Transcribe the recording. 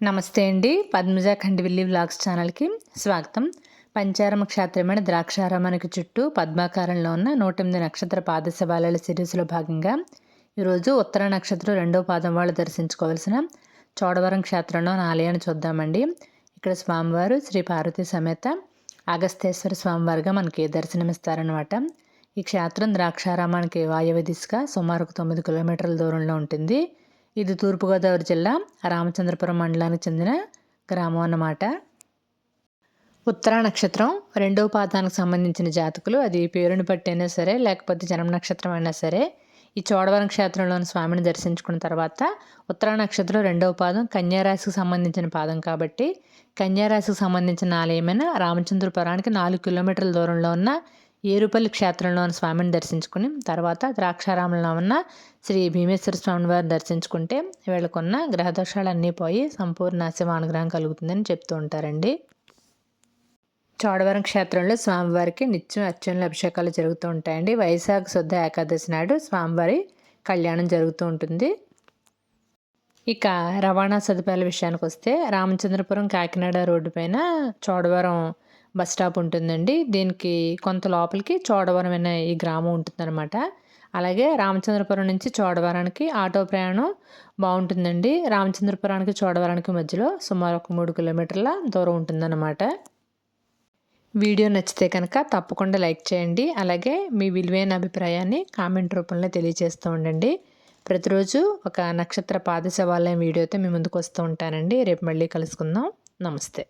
నమస్తే అండి. పద్మజ ఖండివిల్లి వ్లాగ్స్ ఛానల్కి స్వాగతం. పంచారమ క్షేత్రమైన ద్రాక్షారామానికి చుట్టూ పద్మాకారంలో ఉన్న నూట ఎనిమిది నక్షత్ర పాదశవాల సిరీస్లో భాగంగా ఈరోజు ఉత్తర నక్షత్రం రెండో పాదం వాళ్ళు దర్శించుకోవాల్సిన చోడవరం క్షేత్రంలో ఆలయాన్ని చూద్దామండి. ఇక్కడ స్వామివారు శ్రీ పార్వతి సమేత అగస్తేశ్వర స్వామివారిగా మనకి దర్శనమిస్తారనమాట ఈ క్షేత్రం ద్రాక్షారామానికి వాయవ్య దిశగా సుమారు తొమ్మిది కిలోమీటర్ల దూరంలో ఉంటుంది. ఇది తూర్పుగోదావరి జిల్లా రామచంద్రపురం మండలానికి చెందిన గ్రామం అన్నమాట. ఉత్తర నక్షత్రం రెండవ పాదానికి సంబంధించిన జాతకులు. అది పేరుని బట్టి అయినా సరే లేకపోతే జన్మ నక్షత్రం అయినా సరే ఈ చోడవరం క్షేత్రంలోని స్వామిని దర్శించుకున్న తర్వాత ఉత్తర నక్షత్రం రెండవ పాదం కన్యారాశికి సంబంధించిన పాదం కాబట్టి కన్యారాశికి సంబంధించిన ఆలయమైన రామచంద్రపురానికి నాలుగు కిలోమీటర్ల దూరంలో ఉన్న ఏరుపల్లి క్షేత్రంలో ఉన్న స్వామిని దర్శించుకుని తర్వాత ద్రాక్షారామంలో ఉన్న శ్రీ భీమేశ్వర స్వామి వారిని దర్శించుకుంటే వీళ్ళకున్న గ్రహదోషాలు అన్నీ పోయి సంపూర్ణ శివ అనుగ్రహం కలుగుతుందని చెప్తూ ఉంటారండి. చోడవరం క్షేత్రంలో స్వామివారికి నిత్యం అత్యున్నత అభిషేకాలు జరుగుతూ ఉంటాయండి. వైశాఖ శుద్ధ ఏకాదశి నాడు స్వామివారి కళ్యాణం జరుగుతూ ఉంటుంది. ఇక రవాణా సదుపాయాల విషయానికి వస్తే రామచంద్రపురం కాకినాడ రోడ్డు పైన చోడవరం బస్ స్టాప్ ఉంటుందండి. దీనికి కొంత లోపలికి చోడవరం అనే ఈ గ్రామం ఉంటుందన్నమాట. అలాగే రామచంద్రపురం నుంచి చోడవరానికి ఆటో ప్రయాణం బాగుంటుందండి. రామచంద్రపురానికి చోడవరానికి మధ్యలో సుమారు ఒక మూడు కిలోమీటర్ల దూరం ఉంటుందన్నమాట. వీడియో నచ్చితే కనుక తప్పకుండా లైక్ చేయండి. అలాగే మీ విలువైన అభిప్రాయాన్ని కామెంట్ రూపంలో తెలియజేస్తూ ఉండండి. ప్రతిరోజు ఒక నక్షత్ర పాదశవాలయం వీడియోతో మీ ముందుకు వస్తూ ఉంటానండి. రేపు మళ్ళీ కలుసుకుందాం. నమస్తే.